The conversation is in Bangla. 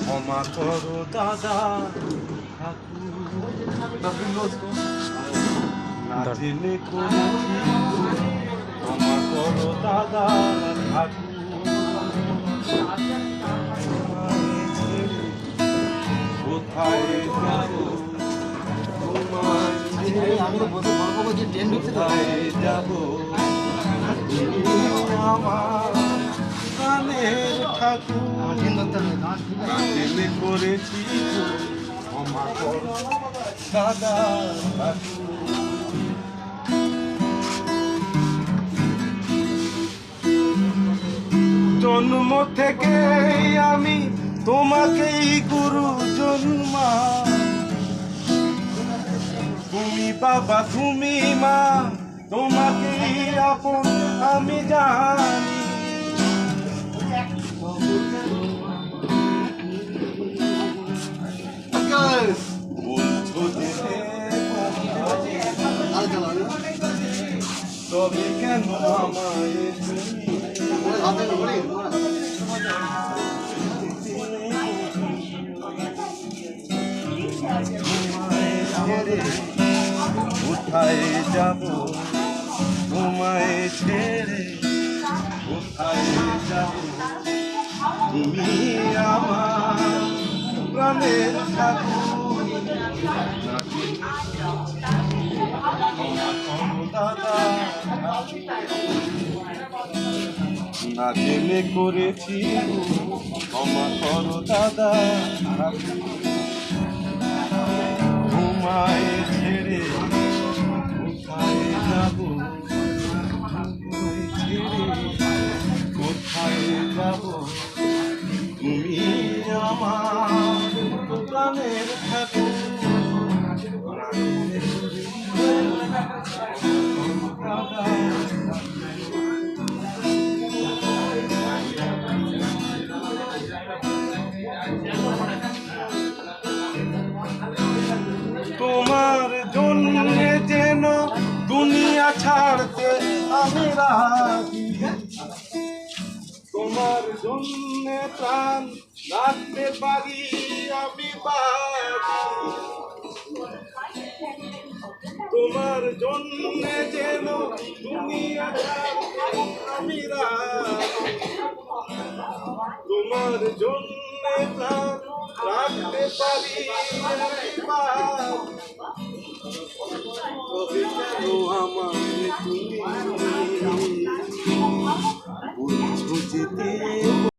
ক্ষমা করো দাদা করেছি ক্ষমা করো দাদা কোথায় যাব? আমি তো বলতে গল্প করছি ট্রেন ঢুকছে কোথায় যাব? আমার প্রাণের ঠাকুর জন্ম থেকে আমি তোমাকেই গুরু জন্মা। তুমি বাবা, তুমি মা, তোমাকেই আপন, আমি জানি। তবে কেন আমায় কোথায় যাব তোমায় ছেড়ে কোথায় যাব। তুমি প্রাণের না জেনে করেছি ক্ষমা করো দাদা। ঘুমায় তোমার জন্য যেন দুনিয়া ছাড়তে আমি রাজি। তোমার জন্য প্রাণ রাখতে পারি। আমি তোমার জন্য যেন দুনিয়া আমি তোমার জন্য রাখতে পারি তবে আমায় তুমি